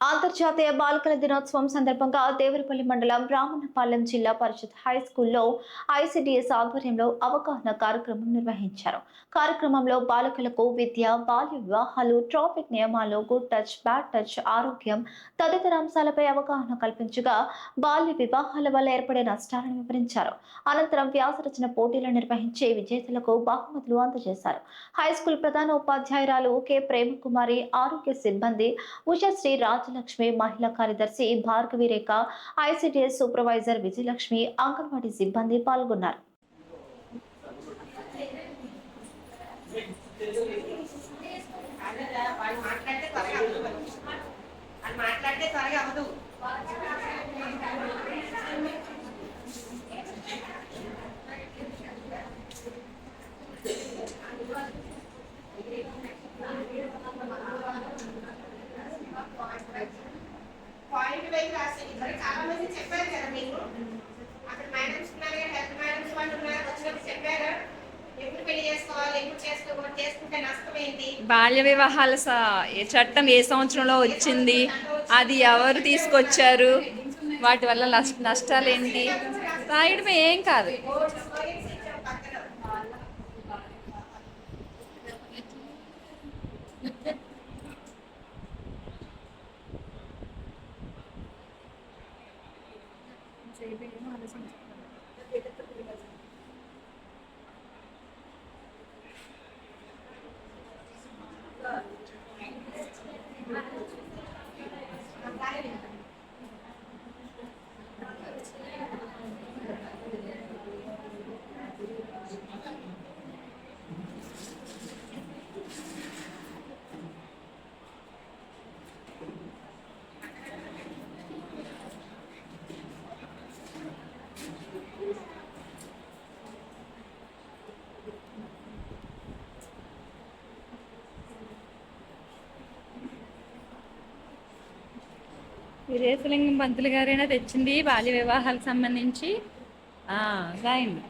అంతర్జాతీయ బాలికల దినోత్సవం సందర్భంగా దేవరపల్లి మండలం రామన్నపాలెం జిల్లా పరిషత్ హై స్కూల్లో ఐసిడిఎస్ ఆధ్వర్యంలో అవగాహన కార్యక్రమం నిర్వహించారు. కార్యక్రమంలో బాలికలకు విద్య బాల్య వివాహాలు ట్రాఫిక్ నియమాలు గుడ్ టచ్ బ్యాడ్ టచ్ ఆరోగ్యం తదితర అంశాలపై అవగాహన కల్పించగా బాల్య వివాహాల వల్ల ఏర్పడే నష్టాలను వివరించారు. అనంతరం వ్యాసరచన పోటీలు నిర్వహించి విజేతలకు బహుమతులు అందజేశారు. హై స్కూల్ ప్రధాన ఉపాధ్యాయురాలు కె. ప్రేమకుమారి ఆరోగ్య సిబ్బంది ఉషశ్రీ రాజలక్ష్మి మహిళా కార్యదర్శి భార్గవి రేఖ ఐసిడిఎస్ సూపర్వైజర్ విజయలక్ష్మి అంగన్వాడీ సిబ్బంది పాల్గొన్నారు. మాట్లాడితే త్వరగా అవ్వదు. ఇద్దరు చాలా మంది చెప్పారు కదా మీకు. అక్కడ మేడమ్స్ ఉన్నారు హెల్త్ మేడమ్స్ వాళ్ళు ఉన్నారు వచ్చినప్పుడు చెప్పారు. ఎప్పుడు పెళ్ళి చేసుకోవాలి ఎప్పుడు చేసుకోకూడదు చేసుకుంటే నష్టం ఏంటి? బాల్య వివాహాల చట్టం ఏ సంవత్సరంలో వచ్చింది? అది ఎవరు తీసుకొచ్చారు? వాటి వల్ల నష్ట- నష్టాలు ఏంటి రాయడమే ఏం కాదు. Y que no le. Veeresalingam Pantulu గారైనా తెచ్చింది బాల్య వివాహాలకు సంబంధించి. సాయండి రాయండి